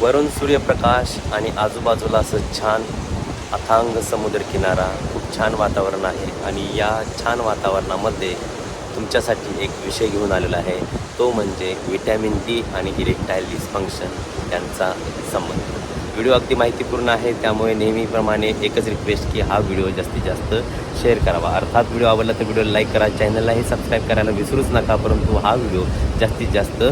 वरून सूर्यप्रकाश आणि आजूबाजूला असं छान अथांग समुद्रकिनारा खूप छान वातावरण आहे. आणि या छान वातावरणामध्ये तुमच्यासाठी एक विषय घेऊन आलेला आहे. तो म्हणजे व्हिटॅमिन डी आणि इरेक्टाईल डिस्फंक्शन यांचा संबंध. व्हिडिओ अगदी माहितीपूर्ण आहे त्यामुळे नेहमीप्रमाणे एकच रिक्वेस्ट की हा व्हिडिओ जास्तीत जास्त शेअर करावा. अर्थात व्हिडिओ आवडला तर व्हिडिओ लाईक करा चॅनललाही सबस्क्राईब करायला विसरूच नका परंतु हा व्हिडिओ जास्तीत जास्त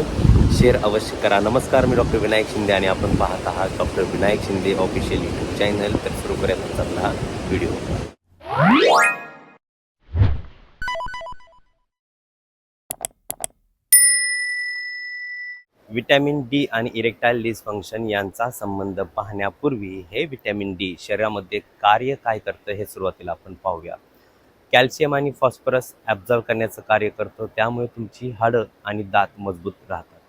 शेअर अवश्य करा. नमस्कार मी डॉक्टर विनायक शिंदे आणि आपण पाहत आहात doctor Vinayak Shinde official YouTube channel तर सुरू करूयात आजचा हा व्हिडिओ. व्हिटॅमिन डी आणि इरेक्टाईल डिसफंक्शन यांचा संबंध पाहण्यापूर्वी हे व्हिटॅमिन डी शरीरामध्ये कार्य काय करतं हे सुरुवातीला आपण पाहूया. कॅल्शियम आणि फॉस्फरस ॲब्झॉर्व करण्याचं कार्य करतो त्यामुळे तुमची हाडं आणि दात मजबूत राहतात.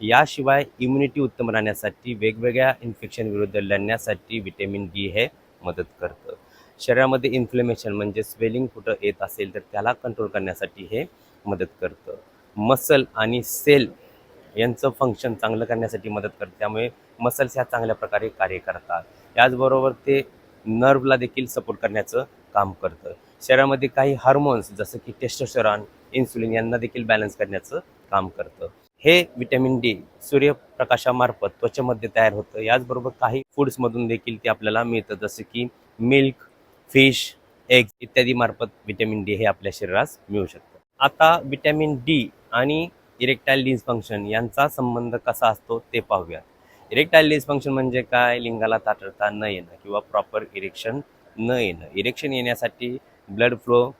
याशिवाय इम्युनिटी उत्तम राहण्यासाठी वेगवेगळ्या इन्फेक्शन विरुद्ध लढण्यासाठी व्हिटॅमिन डी हे मदत करतं. शरीरामध्ये इन्फ्लेमेशन म्हणजे स्वेलिंग कुठं येत असेल तर त्याला कंट्रोल करण्यासाठी हे मदत करतं. मसल आणि सेल यांचं फंक्शन चांगलं करण्यासाठी मदत करते. त्यामुळे मसल्स ह्या चांगल्या प्रकारे कार्य करतात. याचबरोबर ते नर्वला देखील सपोर्ट करण्याचं काम करतं. शरीरामध्ये काही हार्मोन्स जसं की टेस्टोस्टेरॉन इन्सुलिन यांना देखील बॅलन्स करण्याचं काम करतं. हे विटॅमिन डी सूर्यप्रकाशामार्फत त्वचेमध्ये तयार होतं. याचबरोबर काही फूड्समधून देखील ते आपल्याला मिळतं. जसं की मिल्क फिश एग्स इत्यादी मार्फत विटॅमिन डी हे आपल्या शरीरास मिळू शकतं. आता विटॅमिन डी आणि इरेक्टाईल डिस्फंक्शन यांचा संबंध कसा असतो ते पाहूया इरेक्टाईल डिस्फंक्शन म्हणजे काय? लिंगाला ताटळता न येणं किंवा प्रॉपर इरेक्शन न येणं. इरेक्शन येण्यासाठी ब्लड फ्लो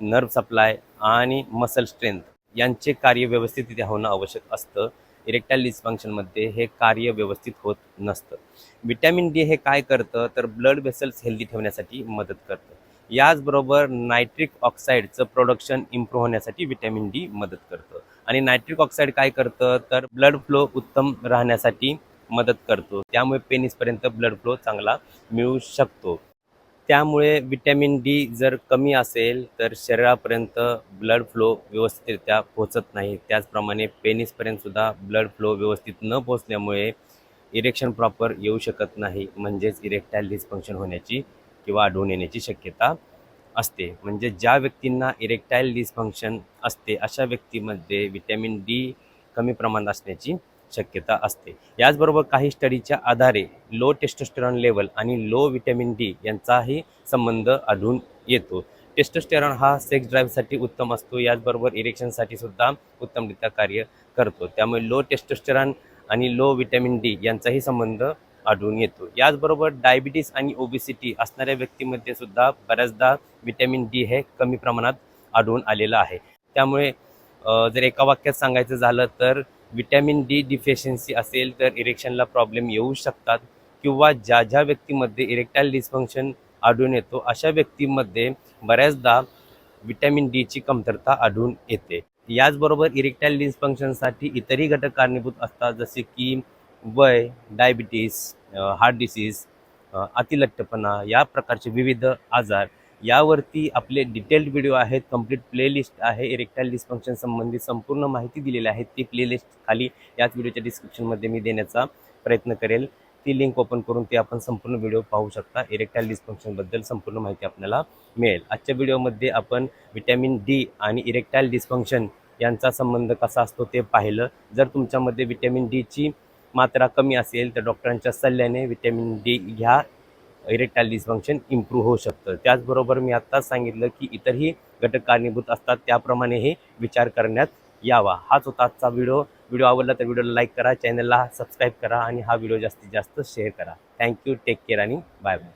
नर्व सप्लाय आणि मसल स्ट्रेंथ यांचे कार्य व्यवस्थितरित्या होणं आवश्यक असतं. इरेक्टाईल डिस्फंक्शनमध्ये हे कार्य व्यवस्थित होत नसतं. विटॅमिन डी हे काय करतं? तर ब्लड वेसल्स हेल्दी ठेवण्यासाठी मदत करतं. याचबरोबर नायट्रिक ऑक्साईडचं प्रोडक्शन इम्प्रूव्ह होण्यासाठी विटॅमिन डी मदत करतं. आणि नायट्रिक ऑक्साईड काय करतं? तर ब्लड फ्लो उत्तम राहण्यासाठी मदत करतो. त्यामुळे पेनिसपर्यंत ब्लड फ्लो चांगला मिळू शकतो. त्यामुळे विटॅमिन डी जर कमी असेल तर शरीरापर्यंत ब्लड फ्लो व्यवस्थितरित्या पोहोचत नाही. त्याचप्रमाणे पेनिसपर्यंतसुद्धा ब्लड फ्लो व्यवस्थित न पोहोचल्यामुळे इरेक्शन प्रॉपर येऊ शकत नाही. म्हणजेच इरेक्टाईल डिस्फंक्शन होण्याची किंवा आढळून येण्याची शक्यता असते. म्हणजे ज्या व्यक्तींना इरेक्टाईल डिसफंक्शन असते अशा व्यक्तीमध्ये विटॅमिन डी कमी प्रमाणात असण्याची शक्यता असते. याचबरोबर काही स्टडीच्या आधारे लो टेस्टोस्टेरॉन लेवल आणि लो विटॅमिन डी यांचाही संबंध आढळून येतो. टेस्टोस्टेरॉन हा सेक्स ड्राईव्हसाठी उत्तम असतो याचबरोबर इरेक्शनसाठी सुद्धा उत्तमरित्या कार्य करतो. त्यामुळे लो टेस्टोस्टेरॉन आणि लो विटॅमिन डी यांचाही संबंध आढळून येतो. याचबरोबर डायबिटीस आणि ओबेसिटी असणाऱ्या व्यक्तीमध्ये सुद्धा बऱ्याचदा विटॅमिन डी हे कमी प्रमाणात आढळून आलेलं आहे. त्यामुळे जर एका वाक्यात सांगायचं झालं तर विटॅमिन डी डिफिशियन्सी असेल तर इरेक्शनला प्रॉब्लेम येऊ शकतात किंवा ज्या ज्या व्यक्तीमध्ये इरेक्टाईल डिस्फंक्शन आढळून येतो अशा व्यक्तीमध्ये बऱ्याचदा विटॅमिन डीची कमतरता आढळून येते. याचबरोबर इरेक्टाईल डिस्फंक्शनसाठी इतरही घटक कारणीभूत असतात जसे की वय डायबिटीस हार्ट डिसीज अतिलट्टपणा या प्रकारचे विविध आजार यावरती आपले डिटेल्ड व्हिडिओ आहेत कंप्लीट प्लेलिस्ट आहे इरेक्टाईल डिस्फंक्शन संबंधी संपूर्ण माहिती दिलेली आहे ती प्लेलिस्ट खाली याच व्हिडिओच्या डिस्क्रिप्शनमध्ये मी देण्याचा प्रयत्न करेल. ती लिंक ओपन करून ते आपण संपूर्ण व्हिडिओ पाहू शकता. इरेक्टाईल डिस्फंक्शनबद्दल संपूर्ण माहिती आपल्याला मिळेल. आजच्या व्हिडिओमध्ये आपण विटॅमिन डी आणि इरेक्टाईल डिस्फंक्शन यांचा संबंध कसा असतो ते पाहिलं. जर तुमच्यामध्ये विटॅमिन डीची मात्रा कमी असेल तर डॉक्टरांच्या सल्ल्याने विटॅमिन डी घ्या इरेक्टाईल डिस्फंक्शन इम्प्रूव्ह होऊ शकतं. त्याचबरोबर मी आत्ताच सांगितलं की इतरही घटक कारणीभूत असतात त्याप्रमाणे हे विचार करण्यात यावा. हाच होता आजचा व्हिडिओ. व्हिडिओ आवडला तर व्हिडिओला लाईक करा चॅनलला सबस्क्राईब करा आणि हा व्हिडिओ जास्तीत जास्त शेअर करा. थँक्यू टेक केअर आणि बाय बाय